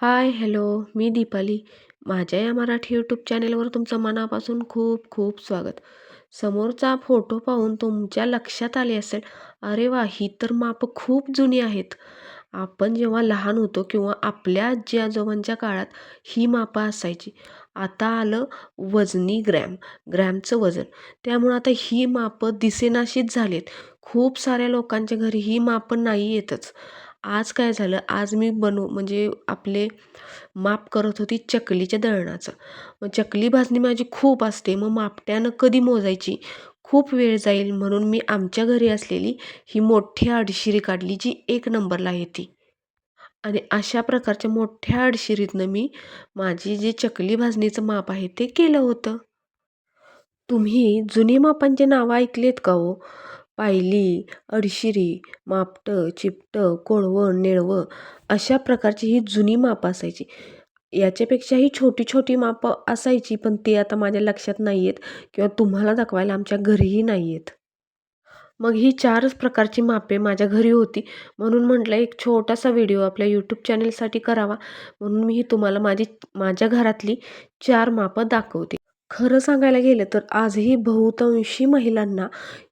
Hi hello मी दीपाली. माझ्या या Marathi YouTube चॅनेलवर तुमचं मनापासून खूप खूप स्वागत. समोरचा फोटो पाहून तुमच्या लक्षात आले असेल अरे वा ही तर मापं खूप जुनी आहेत. आपण जेव्हा लहान होतो किंवा आपल्या आजी आजोबांच्या काळात ही मापं असायची. आता आलं वजनी ग्रॅम ग्रॅमचं वजन. त्यामुळं आता ही मापं दिसेनाशीच झालीत. खूप साऱ्या लोकांच्या घरी ही मापं नाही येतच. आज काय झालं? आज मी बनव म्हणजे आपले माप करत होती चकलीच्या दळणाचं. मग चकली भाजणी माझी खूप असते. मग मापट्यानं कधी मोजायची? खूप वेळ जाईल म्हणून मी आमच्या घरी असलेली ही मोठी अडशिरी काढली जी एक नंबरला आहे ती आणि अशा प्रकारच्या मोठ्या अडशिरीतनं मी माझी जी चकली भाजणीचं माप आहे ते केलं होतं. तुम्ही जुनी मापांचे नावं ऐकलेत का हो? पायली अडशिरी मापटं चिपटं कोळवण निळवं अशा प्रकारची ही जुनी मापं असायची. याच्यापेक्षाही छोटी छोटी मापं असायची पण ती आता माझ्या लक्षात नाही आहेत किंवा तुम्हाला दाखवायला आमच्या घरीही नाही आहेत मग ही चारच प्रकारची मापे माझ्या घरी होती. म्हणून म्हटलं एक छोटासा व्हिडिओ आपल्या यूट्यूब चॅनलसाठी करावा. म्हणून मी ही तुम्हाला माझी माझ्या घरातली चार मापं दाखवते. खरं सांगायला गेलं तर आजही बहुतांशी महिलांना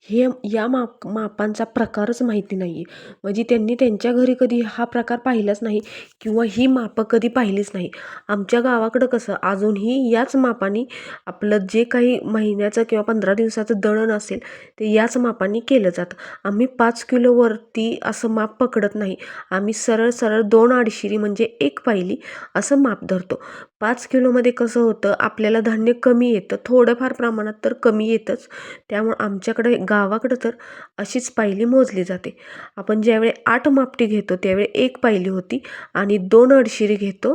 हे या माप मापांचा प्रकारच माहिती नाही आहे म्हणजे त्यांनी त्यांच्या घरी कधी हा प्रकार पाहिलाच नाही किंवा ही मापं कधी पाहिलीच नाही. आमच्या गावाकडं कसं अजूनही याच मापाने आपलं जे काही महिन्याचं किंवा पंधरा दिवसाचं दळण असेल ते याच मापाने केलं जातं. आम्ही पाच किलोवरती असं माप पकडत नाही. आम्ही सरळ सरळ दोन अडशिरी म्हणजे एक पायली असं माप धरतो. पाच किलोमध्ये कसं होतं आपल्याला धान्य कमी येतं थोडंफार प्रमाणात तर कमी येतंच. त्यामुळं आमच्याकडे गा गावाकडं तर अशीच पायली मोजली जाते. आपण ज्यावेळी आठ मापटी घेतो त्यावेळी एक पायली होती आणि दोन अडशिरी घेतो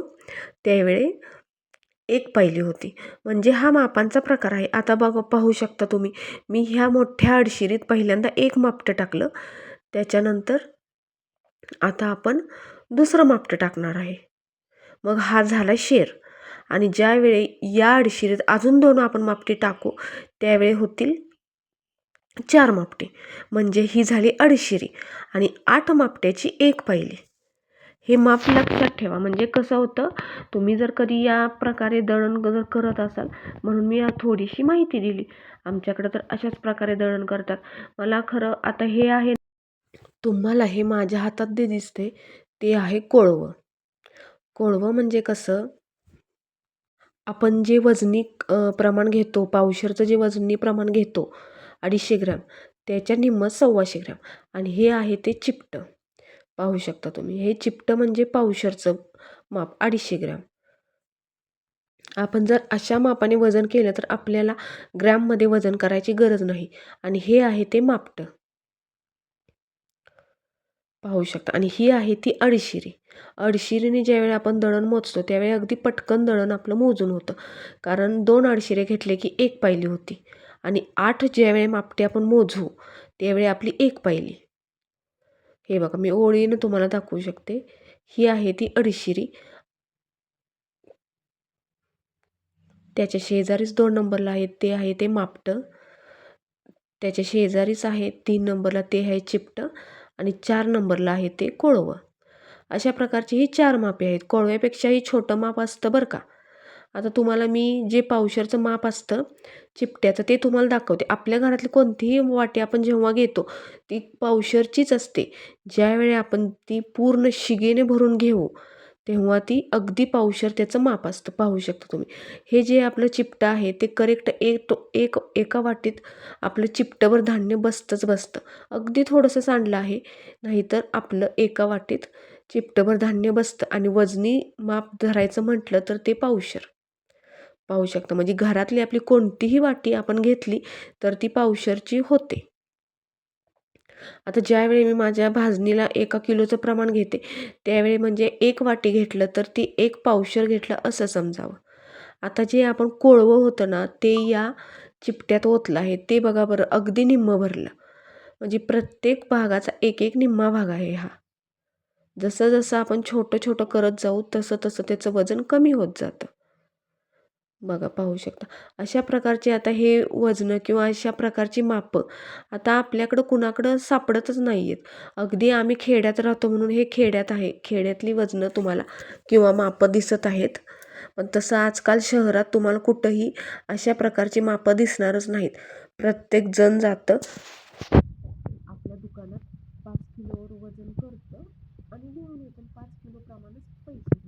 त्यावेळी एक पायली होती. म्हणजे हा मापांचा प्रकार आहे. आता बघा पाहू शकता तुम्ही मी ह्या मोठ्या अडशिरीत पहिल्यांदा एक मापटं टाकलं. त्याच्यानंतर आता आपण दुसरं मापटं टाकणार आहे. मग हा झाला शेर. आणि ज्यावेळी या अडशिरीत अजून दोन आपण मापटी टाकू त्यावेळी होतील चार मापटे म्हणजे ही झाली अडशिरी आणि आठ मापट्याची एक पायली. हे माप लक्षात ठेवा म्हणजे कसं होतं तुम्ही जर कधी या प्रकारे दळण जर करत असाल म्हणून मी थोडीशी माहिती दिली. आमच्याकडं तर अशाच प्रकारे दळण करतात. मला खरं आता हे आहे तुम्हाला हे माझ्या हातात जे दिसते ते आहे कोळवं. कोळवं म्हणजे कसं आपण जे वजनी प्रमाण घेतो पावशरचं जे वजनी प्रमाण घेतो अडीचशे ग्रॅम. त्याच्या निम्मं सव्वाशे ग्रॅम. आणि हे आहे ते चिपटं. पाहू शकता तुम्ही. हे चिपटं म्हणजे पावशरचं माप अडीचशे ग्रॅम. आपण जर अशा मापाने वजन केलं तर आपल्याला ग्रॅममध्ये वजन करायची गरज नाही. आणि हे आहे ते मापटं. पाहू शकता. आणि ही आहे ती अडशिरी अडशिरीने ज्यावेळी आपण दळण मोजतो त्यावेळी अगदी पटकन दळण आपलं मोजून होतं. कारण दोन अडशिरे घेतले की एक पायली होती. आणि आठ ज्यावेळी मापटे आपण मोजू त्यावेळी आपली एक पायली. हे बघा मी ओळीनं तुम्हाला दाखवू शकते. ही आहे ती अडशिरी त्याच्या शेजारीच दोन नंबरला आहेत ते आहे ते मापटं. त्याच्या शेजारीच आहे तीन नंबरला ते आहे चिपटं. आणि चार नंबरला आहे ते कोळवं. अशा प्रकारची ही चार मापे आहेत. कोळव्यापेक्षाही छोटं माप असतं बरं का. आता तुम्हाला मी जे पावशरचं माप असतं चिपट्याचं ते तुम्हाला दाखवते. आपल्या घरातली कोणतीही वाटी आपण जेव्हा घेतो ती पावशरचीच असते. ज्यावेळी आपण ती पूर्ण शिगेने भरून घेऊ तेव्हा ती अगदी पावशर त्याचं माप असतं. पाहू शकता तुम्ही. हे जे आपलं चिपटं आहे ते करेक्ट एक तो एक एका वाटीत आपलं चिपटंभर धान्य बसतंच बसतं. अगदी थोडंसं सांडलं आहे नाहीतर आपलं एका वाटीत चिपटंभर धान्य बसतं. आणि वजनी माप धरायचं म्हटलं तर ते पावशर. पाहू शकता. म्हणजे घरातली आपली कोणतीही वाटी आपण घेतली तर ती पावशरची होते. आता ज्यावेळी मी माझ्या भाजणीला एका किलोचं प्रमाण घेते त्यावेळी म्हणजे एक वाटी घेतलं तर ती एक पावशर घेतलं असं समजावं. आता जे आपण कोळवं होतं ना ते या चिपट्यात ओतलं आहे. ते बघा बरं अगदी निम्मं भरलं. म्हणजे प्रत्येक भागाचा एक एक निम्मा भाग आहे हा. जसं जसं आपण छोटं छोटं करत जाऊ तसं तसं त्याचं वजन कमी होत जातं. बघा पाहू शकता. अशा प्रकारचे आता हे वजनं किंवा अशा प्रकारची मापं आता आपल्याकडं कुणाकडं सापडतच नाही आहेत अगदी आम्ही खेड्यात राहतो म्हणून हे खेड्यात आहे. खेड्यातली वजनं तुम्हाला किंवा मापं दिसत आहेत. पण तसं आजकाल शहरात तुम्हाला कुठंही अशा प्रकारची मापं दिसणारच नाहीत. प्रत्येकजण जातं आपल्या दुकानात पाच किलोवर वजन करतं आणि घेऊन येतं. पाच किलोप्रमाणेच पैसे